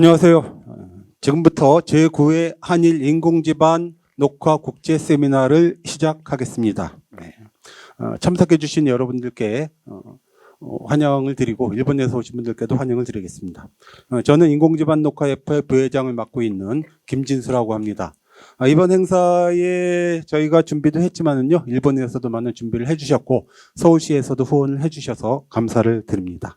안녕하세요. 어, 지금부터 제9회 한일 인공지반 녹화 국제 세미나를 시작하겠습니다. 네. 어, 참석해 주신 여러분들께 어, 어, 환영을 드리고 일본에서 오신 분들께도 환영을 드리겠습니다. 어, 저는 인공지반 녹화 협회 부회장을 맡고 있는 김진수라고 합니다. 아, 이번 행사에 저희가 준비도 했지만은요, 일본에서도 많은 준비를 해주셨고 서울시에서도 후원을 해주셔서 감사를 드립니다.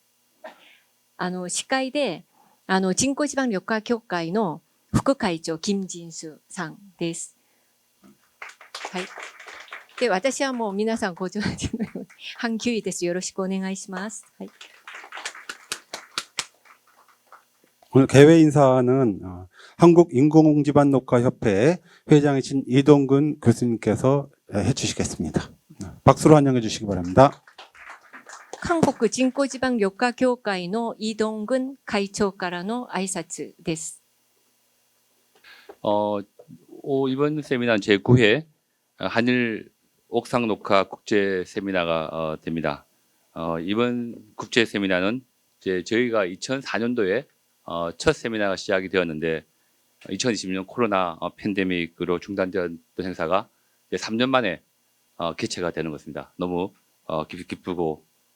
あの、司会で、あの、人工地盤緑化協会の副会長、金仁スさんです。はい。で、私はもう皆さんご存知のように、阪急医です。よろしくお願いします。はい。 오늘 개회 인사는 어, 한국인공지반녹화협회 회장이신 이동근 교수님께서 해주시겠습니다. 박수로 환영해 주시기 바랍니다. 韓国人工地盤緑化協会のイ・ドングン会長からの挨拶です。 어, 오, 이번 세미나는 제9회 한일 옥상 녹화 국제 세미나가 어, 됩니다. 어, 이번 국제 세미나는 이제 저희가 2004년도에 어, 첫 세미나가 시작이 되었는데 2020년 코로나 어, 팬데믹으로 중단되었던 행사가 이제 3년 만에 어, 개최가 되는 것입니다. 너무 어, 기, 기쁘고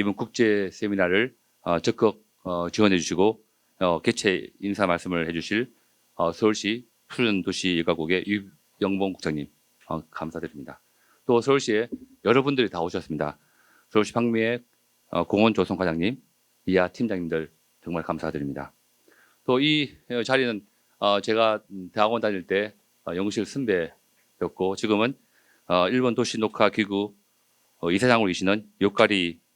이번 국제 세미나를 어, 적극 어, 지원해 주시고 어, 개최 인사 말씀을 해 주실 어, 서울시 푸른 도시 일가국의 유영봉 국장님 어, 감사드립니다. 또 서울시에 여러분들이 다 오셨습니다. 서울시 방미의 어, 공원 조성 과장님, 이하 팀장님들 정말 감사드립니다. 또 이 자리는 어, 제가 대학원 다닐 때 어, 영실 선배였고 지금은 어, 일본 도시 녹화 기구 어, 이사장으로 계시는 요카리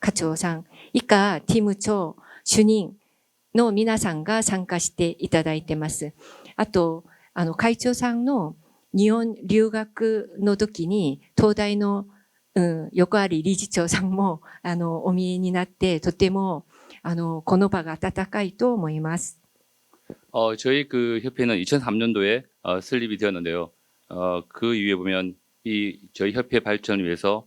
課長さん、以下、ティム長、主任の皆さんが参加していただいてます。あと、あの、会長さんの日本留学の時に、東大の、うん、横有理事長さんも、あの、お見えになって、とても、あの、この場が温かいと思います。 어, 저희 그 협회는 2003년도에 어, 설립이 되었는데요. 어, 그 이후에 보면 이 저희 협회 발전을 위해서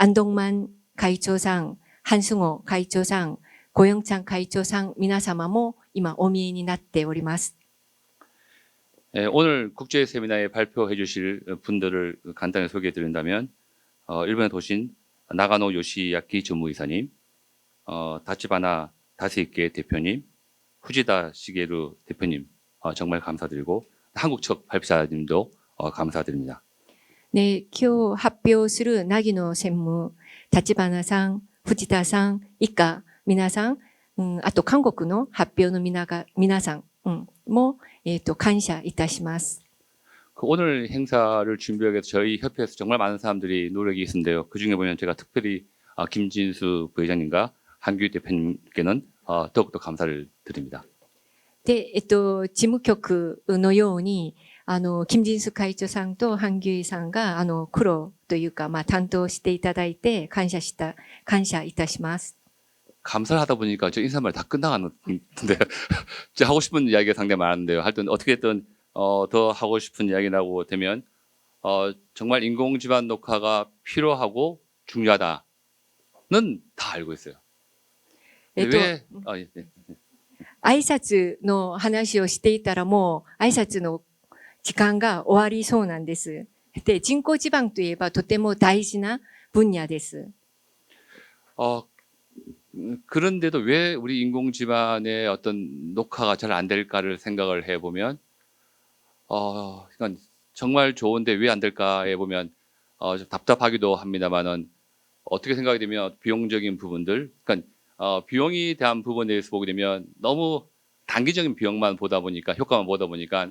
アンドンマン会長さん、ハンスゴ会長さん、ゴヨンチャン会長さん、皆様も今お見えになっております。 예, 오늘 국제 세미나에 발표해 주실 분들을 간단히 소개해 드린다면 어, 일본에 도신 나가노 요시야키 전무이사님, 어, 다치바나 다스이케 대표님, 후지다 시게루 대표님 어, 정말 감사드리고 한국 측 발표자님도 어, 감사드립니다. ね、今日発表する凪野専務、立花さん、藤田さん、以下、皆さん、うん、あと韓国の発表の皆が皆さん、う うん、も、えっ、と、感謝いたします。 그 오늘 행사를 준비하기 위해서 저희 협회에서 정말 많은 사람들이 노력이 있는데요. 그 중에 보면 제가 특별히 아, 김진수 부회장님과 한규 대표님께는 어, 더욱더 감사를 드립니다. で、えっと、事務局のように、 あの、金神ス会長さんとハンギュイさんが、あの、苦労というか、まあ、担当していただいて、感謝した、感謝いたします。 감사를 하다 보니까 저 인사말 다 끝나가는데 제가 하고 싶은 이야기가 상당히 많은데요. 하여튼 어떻게 됐든 어, 더 하고 싶은 이야기라고 되면 어, 정말 인공지반 녹화가 필요하고 중요하다는 다 알고 있어요. えっと、 왜? 아, 예, 예. 挨拶の話をしていたらもう、挨拶の 時間が終わりそうなんです。で、人工地盤といえばとても大事な分野です。 어, 음, 그런데도 왜 우리 인공지반의 어떤 녹화가 잘 안 될까를 생각을 해보면, 어, 이건 정말 좋은데 왜 안 될까에 보면, 어, 좀 답답하기도 합니다만은, 어떻게 생각이 되면 비용적인 부분들, 그러니까, 어, 비용에 대한 부분에 대해서 보게 되면 너무 단기적인 비용만 보다 보니까, 효과만 보다 보니까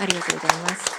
ありがとうございます。